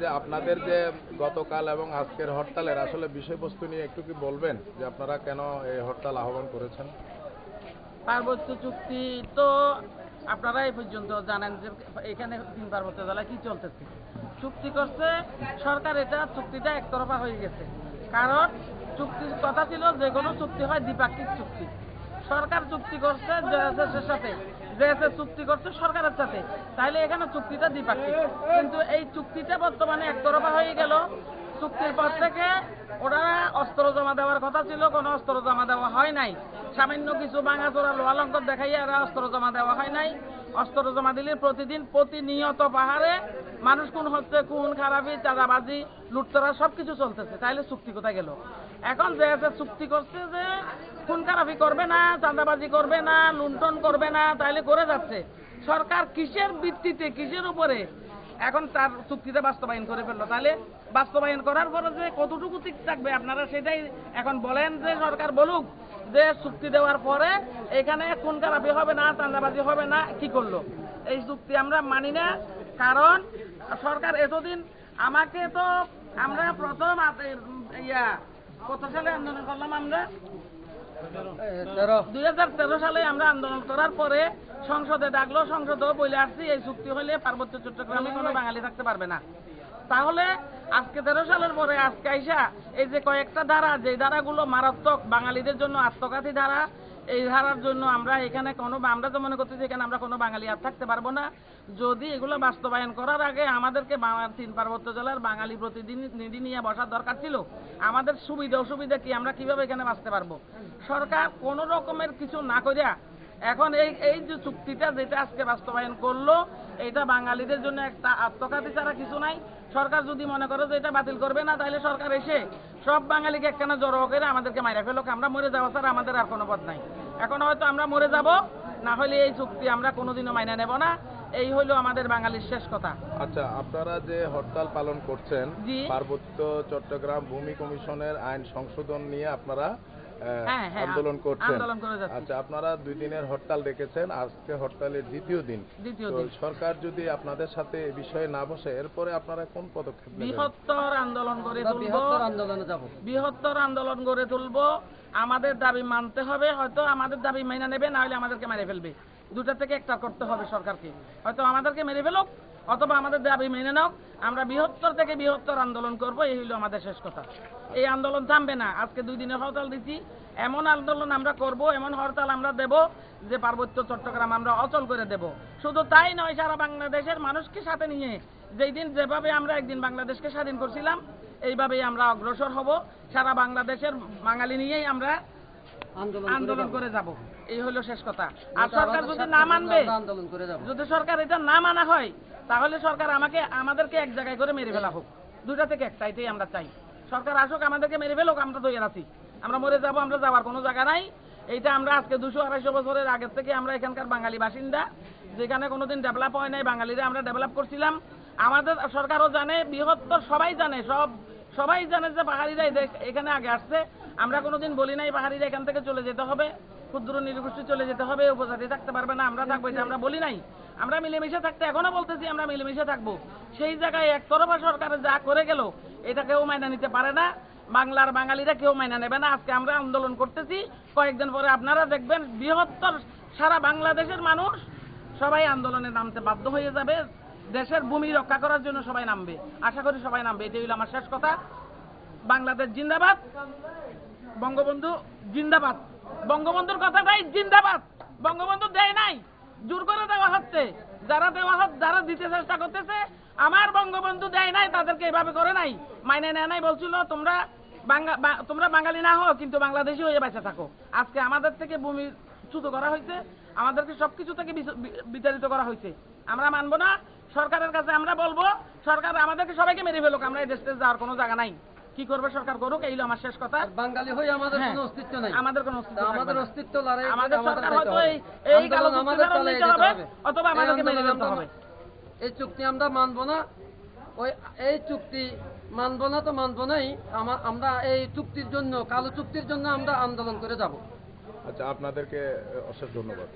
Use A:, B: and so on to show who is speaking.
A: যে আপনাদের যে গতকাল এবং আজকের হরতালের আসলে বিষয়বস্তু নিয়ে একটু কি বলবেন যে আপনারা কেন এই হরতাল আহ্বান করেছেন?
B: পার্বত্য চুক্তি তো আপনারা এই পর্যন্ত জানেন যে এখানে তিন পার্বত্য জেলায় কি চলতেছে। চুক্তি করছে, সরকার এটা চুক্তিটা একতরফা হয়ে গেছে। কারণ চুক্তির কথা ছিল যে কোনো চুক্তি হয় দ্বিপাক্ষিক চুক্তি। সরকার চুক্তি করছে জেএসএস সাথে। জেএসএস চুক্তি করছে, সরকারের সাথে। তাহলে এখানে চুক্তিটা দ্বিপাক্ষিক। কিন্তু এই চুক্তিটা বর্তমানে একতরফা হয়ে গেল। চুক্তির পর থেকে ওরা অস্ত্র জমা দেওয়ার কথা ছিল, কোনো অস্ত্র জমা দেওয়া হয় নাই। সামান্য কিছু ভাঙাচোরা লোহালঙ্কর দেখাইয়া এরা অস্ত্র জমা দেওয়া হয় নাই। অস্ত্র জমা দিলে প্রতিদিন প্রতিনিয়ত পাহাড়ে মানুষ কোন হচ্ছে কোন খারাপি, চাঁদাবাজি লুটতরা সব কিছু চলতেছে। তাইলে চুক্তি কোথায় গেল? এখন যে আছে চুক্তি করছে যে খুন খারাপি করবে না, চাঁদাবাজি করবে না, লুণ্ঠন করবে না, তাইলে করে যাচ্ছে। সরকার কিসের ভিত্তিতে, কিসের উপরে এখন তার চুক্তিতে বাস্তবায়ন করে ফেলল? তাহলে বাস্তবায়ন করার পরে যে কতটুকু ঠিক থাকবে, আপনারা সেটাই এখন বলেন যে সরকার বলুক যে চুক্তি দেওয়ার পরে এখানে খুন খারাপি হবে না, চাঁদাবাজি হবে না, কি করল? এই চুক্তি আমরা মানি না, কারণ সরকার এতদিন আমাকে তো আমরা প্রথম ইয়া কত সালে আন্দোলন করলাম আমরা? দুই হাজার তেরো সালে আমরা আন্দোলন করার পরে সংসদে ডাকলো সংসদেও বলে আসছি এই চুক্তি হলে পার্বত্য চট্টগ্রামে কোনো বাঙালি থাকতে পারবে না। তাহলে আজকে তেরো সালের পরে আজকে আইসা এই যে কয়েকটা ধারা যে ধারাগুলো মারাত্মক বাঙালিদের জন্য আত্মঘাতী ধারা এই ধারার জন্য আমরা এখানে কোনো আমরা তো মনে করতেছি এখানে আমরা কোনো বাঙালি আর থাকতে পারব না। যদি এগুলো বাস্তবায়ন করার আগে আমাদেরকে তিন পার্বত্য জেলার বাঙালি প্রতিনিধি নিধি নিয়ে বসার দরকার ছিল, আমাদের সুবিধা অসুবিধা কি? আমরা কীভাবে এখানে বাঁচতে পারব? সরকার কোনো রকমের কিছু না করিয়া এখন এই এই যে চুক্তিটা যেটা আজকে বাস্তবায়ন করল এটা বাঙালিদের জন্য একটা আত্মঘাতী ছাড়া কিছু নাই। সরকার যদি মনে করে যে এটা বাতিল করবে না তাহলে সরকার এসে সব বাঙালিকে একখানা জড়ো করে আমাদেরকে মাইরা ফেলোক। আমরা মরে যাওয়া ছাড়া আমাদের আর কোনো পথ নাই। এখন হয়তো আমরা মরে যাব না হলে এই চুক্তি আমরা কোনোদিনও মাইনা নেব না। এই হইল আমাদের বাঙালির শেষ কথা।
A: আচ্ছা আপনারা যে হরতাল পালন করছেন পার্বত্য চট্টগ্রাম ভূমি কমিশনের আইন সংশোধন নিয়ে আপনারা আন্দোলন করছেন।
B: আন্দোলন করে যাচ্ছি।
A: আচ্ছা আপনারা দুই দিনের হরতাল রেখেছেন আজকে হরতালের দ্বিতীয় দিন। তো সরকার যদি আপনাদের সাথে এ বিষয়ে না বসে এরপরে আপনারা কোন পদক্ষেপ
B: বৃহত্তর আন্দোলন করে
C: বৃহত্তর আন্দোলনে যাব।
B: বৃহত্তর আন্দোলন গড়ে তুলব। আমাদের দাবি মানতে হবে হয়তো আমাদের দাবি মেনে নেবে না হলে আমাদেরকে মেরে ফেলবে। দুটা থেকে একটা করতে হবে সরকারকে। হয়তো আমাদেরকে মেরে ফেলুক অথবা আমাদের দাবি মেনে নাও আমরা বৃহত্তর থেকে বৃহত্তর আন্দোলন করব এই হলো আমাদের শেষ কথা। এই আন্দোলন থামবে না আজকে দুই দিনের হরতাল দিচ্ছি এমন আন্দোলন আমরা করব এমন হরতাল আমরা দেব যে পার্বত্য চট্টগ্রাম আমরা অচল করে দেব। শুধু তাই নয় সারা বাংলাদেশের মানুষকে সাথে নিয়ে যেই দিন যেভাবে আমরা একদিন বাংলাদেশকে স্বাধীন করছিলাম এইভাবেই আমরা অগ্রসর হব সারা বাংলাদেশের বাঙালি নিয়েই আমরা
C: আন্দোলন
B: আন্দোলন করে যাব। এই হলো শেষ কথা। আর সরকার যদি না মানবে
C: আন্দোলন করে যাব।
B: যদি সরকার এটা না মানা হয় তাহলে সরকার আমাকে, আমাদেরকে এক জায়গায় করে মেরে ফেলা হোক। দুইটা থেকে একটা এটাই আমরা চাই। সরকার আসুক, আমাদেরকে মেরে ফেলুক, আমরা তো আছি। আমরা মরে যাব, আমরা যাওয়ার কোনো জায়গা নাই। এইটা আমরা আজকে দুশো আড়াইশো বছরের আগের থেকে আমরা এখানকার বাঙালি বাসিন্দা, যেখানে কোনোদিন ডেভেলপ হয় নাই, বাঙালিরা আমরা ডেভেলপ করছিলাম। আমাদের সরকারও জানে, বৃহত্তর সবাই জানে, সব, সবাই জানে যে পাহাড়িরা এখানে আগে আসছে। আমরা কোনোদিন বলি নাই পাহাড়িরা এখান থেকে চলে যেতে হবে। ক্ষুদ্র নিরগোষ্ঠী চলে যেতে হবে, উপজাতি থাকতে পারবে না, আমরা থাকব আমরা বলি নাই। আমরা মিলেমিশে থাকতে এখনও বলতেছি আমরা মিলেমিশে থাকব। সেই জায়গায় একতরফা সরকারে যা করে গেল, এটা কেউ মাইনা নিতে পারে না। বাংলার বাঙালিরা কেউ মাইনা নেবে না। আজকে আমরা আন্দোলন করতেছি। কয়েকদিন পরে আপনারা দেখবেন বৃহত্তর সারা বাংলাদেশের মানুষ সবাই আন্দোলনে নামতে বাধ্য হয়ে যাবে। দেশের ভূমি রক্ষা করার জন্য সবাই নামবে। আশা করি সবাই নামবে। এটাই হলো আমার শেষ কথা। বাংলাদেশ জিন্দাবাদ। বঙ্গবন্ধু জিন্দাবাদ। বঙ্গবন্ধুর কথাটাই জিন্দাবাদ। বঙ্গবন্ধু দেয় নাই, জোর করে দেওয়া হচ্ছে। যারা দেওয়া হচ্ছে যারা দিতে চেষ্টা করতেছে, আমার বঙ্গবন্ধু দেয় নাই, তাদেরকে এভাবে করে নাই। মাইনে নেয় নাই, বলছিল, তোমরা তোমরা বাঙালি না হও, কিন্তু বাংলাদেশি হয়ে বেঁচে থাকো। আজকে আমাদের থেকে ভূমি চ্যুত করা হয়েছে, আমাদেরকে সবকিছু থেকে বিতাড়িত করা হয়েছে। আমরা মানবো না, সরকারের কাছে আমরা বলব, সরকার আমাদেরকে সবাইকে মেরে ফেলুক, আমরা এই দেশে যাওয়ার কোনো জায়গা নাই। কি করবে সরকার করুক এই আমার শেষ কথা।
C: বাঙালি হয়ে আমাদের
B: হ্যাঁ,
C: কোনো অস্তিত্ব নাই।
B: আমাদের কোনো অস্তিত্ব
C: আমাদের অস্তিত্ব লড়াই
B: আমাদের
C: আমাদের
B: সরকার হয়তো এই এই কালো চুক্তি
C: আমাদের
B: নিতে
C: যেতে
B: হবে। অথবা আমাদেরকে মেরে
C: আন্দোলন
B: ফেলতে হবে।
C: এই চুক্তি আমরা মানবো না। ওই এই চুক্তি মানবো না তো মানবো নাই। আমরা এই চুক্তির জন্য কালো চুক্তির জন্য আমরা আন্দোলন করে যাব।
A: আচ্ছা আপনাদেরকে অশেষ ধন্যবাদ।